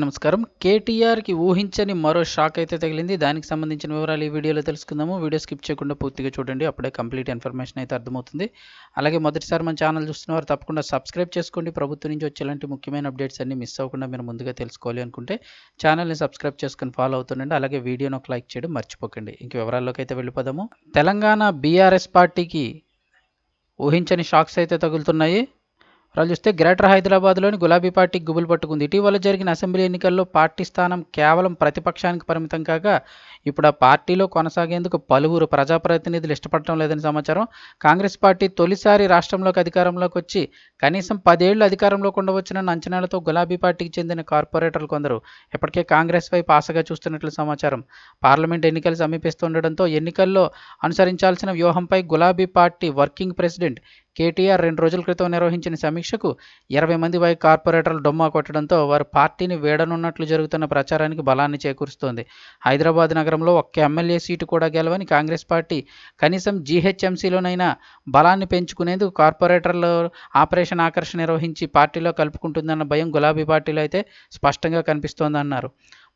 నమస్కారం. కేటీఆర్కి ఊహించని మరో షాక్ అయితే తగిలింది. దానికి సంబంధించిన వివరాలు ఈ వీడియోలో తెలుసుకుందాము. వీడియో స్కిప్ చేయకుండా పూర్తిగా చూడండి. అప్పుడే కంప్లీట్ ఇన్ఫర్మేషన్ అయితే అర్థమవుతుంది. అలాగే మొదటిసారి మన ఛానల్ చూస్తున్నవారు తప్పకుండా సబ్స్క్రైబ్ చేసుకోండి. ప్రభుత్వం నుంచి వచ్చే ఇలాంటి ముఖ్యమైన అప్డేట్స్ అన్ని మిస్ అవ్వకుండా మీరు ముందుగా తెలుసుకోవాలి అనుకుంటే ఛానల్ని సబ్స్క్రైబ్ చేసుకుని ఫాలో అవుతుండండి. అలాగే వీడియోని ఒక లైక్ చేయడం మర్చిపోకండి. ఇంక వివరాల్లోకి అయితే వెళ్ళిపోదాము. తెలంగాణ బీఆర్ఎస్ పార్టీకి ఊహించని షాక్స్ అయితే తగులుతున్నాయి. వాళ్ళు చూస్తే గ్రేటర్ హైదరాబాద్లోని గులాబీ పార్టీకి గుబులు పట్టుకుంది. ఇటీవల జరిగిన అసెంబ్లీ ఎన్నికల్లో పార్టీ స్థానం కేవలం ప్రతిపక్షానికి పరిమితం కాగా ఇప్పుడు ఆ పార్టీలో కొనసాగేందుకు పలువురు ప్రజాప్రతినిధులు ఇష్టపడటం లేదని సమాచారం. కాంగ్రెస్ పార్టీ తొలిసారి రాష్ట్రంలోకి అధికారంలోకి వచ్చి కనీసం పదేళ్ళు అధికారంలోకి ఉండవచ్చునన్న అంచనాలతో గులాబీ పార్టీకి చెందిన కార్పొరేటర్లు కొందరు. ఇప్పటికే కాంగ్రెస్ వైపు ఆశగా చూస్తున్నట్లు సమాచారం. పార్లమెంట్ ఎన్నికలు సమీపిస్తుండటంతో ఎన్నికల్లో అనుసరించాల్సిన వ్యూహంపై గులాబీ పార్టీ వర్కింగ్ ప్రెసిడెంట్ కేటీఆర్ రెండు రోజుల క్రితం నిర్వహించిన సమీక్షకు ఇరవై మంది వై కార్పొరేటర్లు డొమ్మా కొట్టడంతో వారు పార్టీని వేడనున్నట్లు జరుగుతున్న ప్రచారానికి బలాన్ని చేకూరుస్తోంది. హైదరాబాద్ నగరంలో ఒక్క ఎమ్మెల్యే సీటు కూడా గెలవని కాంగ్రెస్ పార్టీ కనీసం జీహెచ్ఎంసీలోనైనా బలాన్ని పెంచుకునేందుకు కార్పొరేటర్లు ఆపరేషన్ ఆకర్షణ నిర్వహించి పార్టీలో కలుపుకుంటుందన్న భయం గులాబీ పార్టీలో అయితే స్పష్టంగా కనిపిస్తోందన్నారు.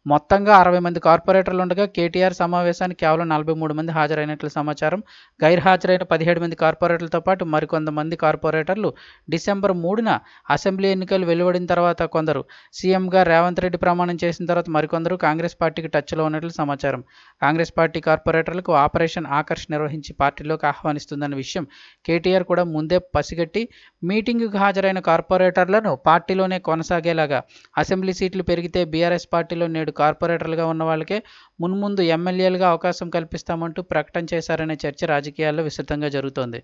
మొత్తంగా అరవై మంది కార్పొరేటర్లు ఉండగా కేటీఆర్ సమావేశానికి కేవలం నలభై మూడు మంది హాజరైనట్లు సమాచారం. గైర్ హాజరైన పదిహేడు మంది కార్పొరేటర్లతో పాటు మరికొంతమంది కార్పొరేటర్లు డిసెంబర్ మూడున అసెంబ్లీ ఎన్నికలు వెలువడిన తర్వాత కొందరు. సీఎంగా రేవంత్ రెడ్డి ప్రమాణం చేసిన తర్వాత మరికొందరు కాంగ్రెస్ పార్టీకి టచ్లో ఉన్నట్లు సమాచారం. కాంగ్రెస్ పార్టీ కార్పొరేటర్లకు ఆపరేషన్ ఆకర్ష్ నిర్వహించి పార్టీలోకి ఆహ్వానిస్తుందన్న విషయం కేటీఆర్ కూడా ముందే పసిగట్టి మీటింగుకు హాజరైన కార్పొరేటర్లను పార్టీలోనే కొనసాగేలాగా అసెంబ్లీ సీట్లు పెరిగితే బీఆర్ఎస్ పార్టీలో నేడు కార్పొరేటర్లుగా ఉన్న వాళ్ళకే మున్ముందు ఎమ్మెల్యేలుగా అవకాశం కల్పిస్తామంటూ ప్రకటన చేశారనే చర్చ రాజకీయాల్లో విస్తృతంగా జరుగుతోంది.